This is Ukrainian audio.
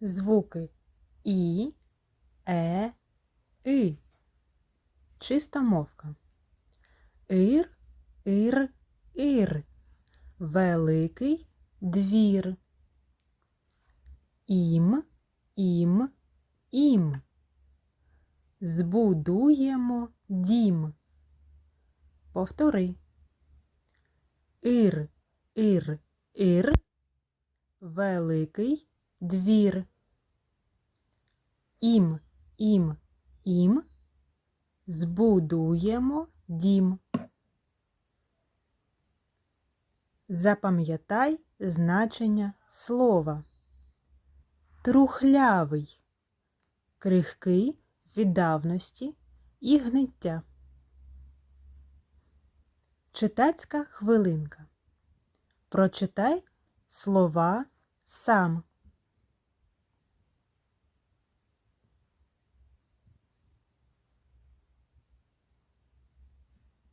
звуки І, Е, И. Чистомовка. Ір, ір, ір. Великий двір. Ім, ім, ім. Збудуємо дім. Повтори. Ір, ір, ір. Великий двір. Ім, ім, ім. Збудуємо дім. Запам'ятай значення слова. Трухлявий, крихкий від давності і гниття. Читацька хвилинка. Прочитай слова сам.